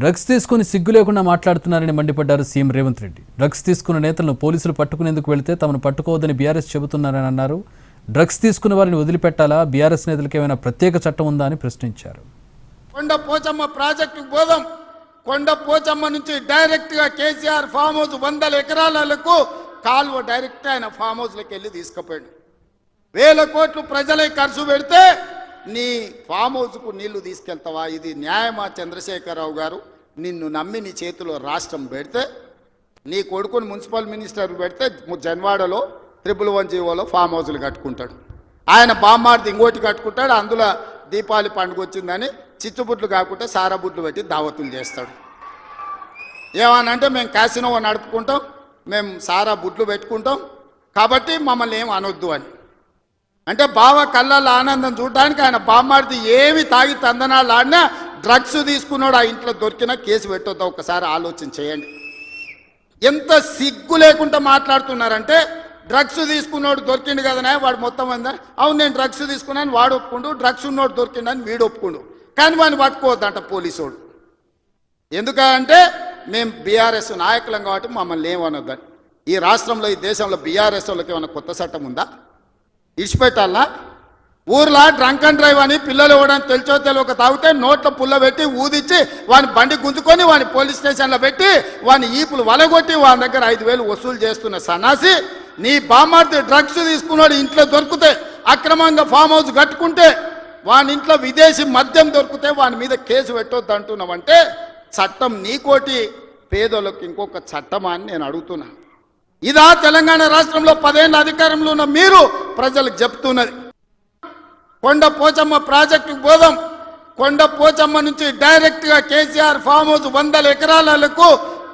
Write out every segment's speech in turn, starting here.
Drugs తీసుకుని సిగ్గు లేకుండా మాట్లాడుతున్నారని మండిపడ్డారు సీఎం రేవంత్ రెడ్డి. డ్రగ్స్ తీసుకున్న నేతలను పోలీసులు పట్టుకునేందుకు వెళితే తమను పట్టుకోవద్దని బీఆర్ఎస్ చెబుతున్నారని అన్నారు. డ్రగ్స్ తీసుకున్న వారిని వదిలిపెట్టాలా? బీఆర్ఎస్ నేతలకు ఏమైనా ప్రత్యేక చట్టం ఉందా అని ప్రశ్నించారు. కొండ పోచమ్మ ప్రాజెక్టు బోధం కొండ పోచమ్మ నుంచి డైరెక్ట్గా కేసీఆర్ ఫామ్ హౌస్ వందల ఎకరాలకు కాలువ డైరెక్ట్ ఆయన ఫామ్ హౌస్లోకి వెళ్ళి తీసుకుపోయాడు. వేల కోట్లు ప్రజలే ఖర్చు పెడితే నీ ఫామ్ హౌస్కు నీళ్ళు తీసుకెళ్తావా? ఇది న్యాయమా? చంద్రశేఖరరావు గారు నిన్ను నమ్మి నీ చేతిలో రాష్ట్రం పెడితే నీ కొడుకుని మున్సిపల్ మినిస్టర్ పెడితే జన్వాడలో త్రిపుల్ వన్ జీవోలో ఫామ్ హౌస్లు కట్టుకుంటాడు. ఆయన బామ్మార్ది ఇంకోటి కట్టుకుంటాడు. అందులో దీపావళి పండుగ వచ్చిందని చిచ్చుబుట్లు కాకుండా సారాబుట్లు పెట్టి దావతులు చేస్తాడు. ఏమనంటే మేము క్యాసినో నడుపుకుంటాం మేము సారా బుట్లు పెట్టుకుంటాం. కాబట్టి మమ్మల్ని ఏం అనొద్దు అని. అంటే బావ కళ్ళల్లో ఆనందం చూడడానికి ఆయన బామ్మాడిది ఏమి తాగి తందనాలు ఆడినా డ్రగ్స్ తీసుకున్నాడు ఆ ఇంట్లో దొరికినా కేసు పెట్టొద్దా ఒకసారి ఆలోచన చేయండి. ఎంత సిగ్గు లేకుండా మాట్లాడుతున్నారంటే డ్రగ్స్ తీసుకున్నోడు దొరికిండు కదనే వాడు మొత్తం అందా అవును నేను డ్రగ్స్ తీసుకున్నాను వాడు ఒప్పుకుండు డ్రగ్స్ ఉన్నోడు దొరికిండని వీడు ఒప్పుకుండు. కానీ వాడిని పట్టుకోవద్దంట పోలీసోడు. ఎందుకంటే మేము బీఆర్ఎస్ నాయకులం కాబట్టి మమ్మల్ని ఏమనొద్దని ఈ రాష్ట్రంలో ఈ దేశంలో బీఆర్ఎస్ వాళ్ళకి ఏమైనా కొత్త చట్టం ఉందా? ఇడిచిపెట్టాలా? ఊర్లో డ్రంక్ అండ్ డ్రైవ్ అని పిల్లలు ఇవ్వడానికి తెలిచో తెలియక తాగితే నోట్లో పుల్ల పెట్టి ఊదిచ్చి వాని బండి గుంజుకొని వాని పోలీస్ స్టేషన్లో పెట్టి వాని ఈపులు వలగొట్టి వాని దగ్గర ఐదు వేలు వసూలు చేస్తున్న సన్నాసి నీ బామ్మార్తి డ్రగ్స్ తీసుకున్నాడు ఇంట్లో దొరికితే అక్రమంగా ఫామ్ హౌస్ కట్టుకుంటే వాని ఇంట్లో విదేశీ మద్యం దొరికితే వాని మీద కేసు పెట్టొద్దు అంటున్నావంటే చట్టం నీకోటి పేదోళ్ళకి ఇంకొక చట్టమా అని నేను అడుగుతున్నా. ఇదా తెలంగాణ రాష్ట్రంలో పదేళ్ళ అధికారంలో ఉన్న మీరు ప్రజలకు చెప్తున్నది. కొండ పోచమ్మ ప్రాజెక్టుకు పోదాం కొండ పోచమ్మ నుంచి డైరెక్ట్గా కేసీఆర్ ఫామ్ హౌస్ వందల ఎకరాలకు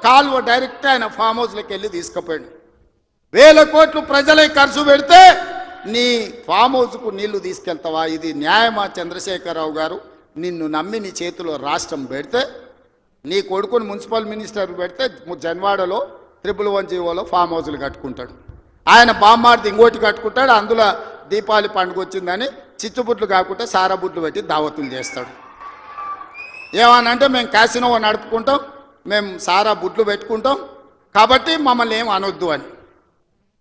కాలువ డైరెక్ట్ ఆయన ఫామ్ హౌస్లోకి వెళ్ళి తీసుకుపోయాడు. వేల కోట్లు ప్రజలే ఖర్చు పెడితే నీ ఫామ్ హౌస్కు నీళ్ళు తీసుకెళ్తావా? ఇది న్యాయమా చంద్రశేఖరరావు గారు? నిన్ను నమ్మి నీ చేతిలో రాష్ట్రం పెడితే నీ కొడుకుని మున్సిపల్ మినిస్టర్ పెడితే జన్వాడలో త్రిపుల్ వన్ జీవోలో ఫామ్ హౌస్లు కట్టుకుంటాడు. ఆయన బామ్మార్ది ఇంకోటి కట్టుకుంటాడు అందులో దీపావళి పండుగ వచ్చిందని చిచ్చుబుట్లు కాకుండా సారాబుట్లు పెట్టి దావతులు చేస్తాడు. ఏమనంటే మేము క్యాసినో నడుపుకుంటాం మేము సారా బుట్లు పెట్టుకుంటాం కాబట్టి మమ్మల్ని ఏం అనొద్దు అని.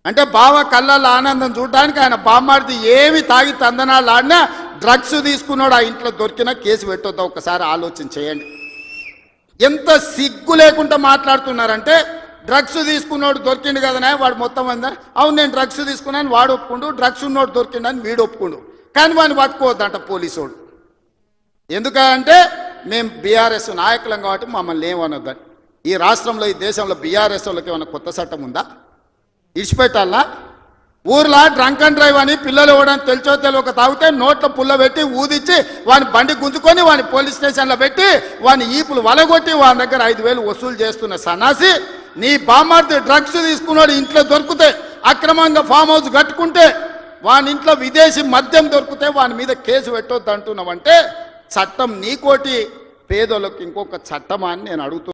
అంటే బావ కళ్ళల్లో ఆనందం చూడడానికి ఆయన బామ్మాడిది ఏమి తాగి తందనాలు ఆడినా డ్రగ్స్ తీసుకున్నాడు ఆ ఇంట్లో దొరికినా కేసు పెట్టొద్దా ఒకసారి ఆలోచన చేయండి. ఎంత సిగ్గు లేకుండా మాట్లాడుతున్నారంటే డ్రగ్స్ తీసుకున్నోడు దొరికిండు కదనే వాడు మొత్తం అందా అవును నేను డ్రగ్స్ తీసుకున్నాను వాడు ఒప్పుకుండు డ్రగ్స్ ఉన్నోడు దొరికిండని వీడు ఒప్పుకుండు. కానీ వాడిని పట్టుకోవద్దంట పోలీసోడు. ఎందుకంటే మేము బీఆర్ఎస్ నాయకులం కాబట్టి మమ్మల్ని ఏమనొద్దని. ఈ రాష్ట్రంలో ఈ దేశంలో బీఆర్ఎస్ వాళ్ళకి ఏమైనా కొత్త చట్టం ఉందా? ఇడిచిపెట్టాలా? ఊర్లో డ్రంక్ అండ్ డ్రైవ్ అని పిల్లలు ఇవ్వడానికి తెలిచో తెలియక తాగితే నోట్లో పుల్ల పెట్టి ఊదిచ్చి వాని బండి గుంజుకొని వాని పోలీస్ స్టేషన్లో పెట్టి వాని ఈపులు వలగొట్టి వాని దగ్గర ఐదు వేలు వసూలు చేస్తున్న సన్నాసి నీ బామ్మార్ది డ్రగ్స్ తీసుకున్నాడు ఇంట్లో దొరికితే అక్రమంగా ఫామ్ హౌస్ కట్టుకుంటే వాని ఇంట్లో విదేశీ మద్యం దొరికితే వాని మీద కేసు పెట్టొద్దు అంటున్నావంటే చట్టం నీకోటి పేదోళ్ళకి ఇంకొక చట్టమా అని నేను అడుగుతున్నాను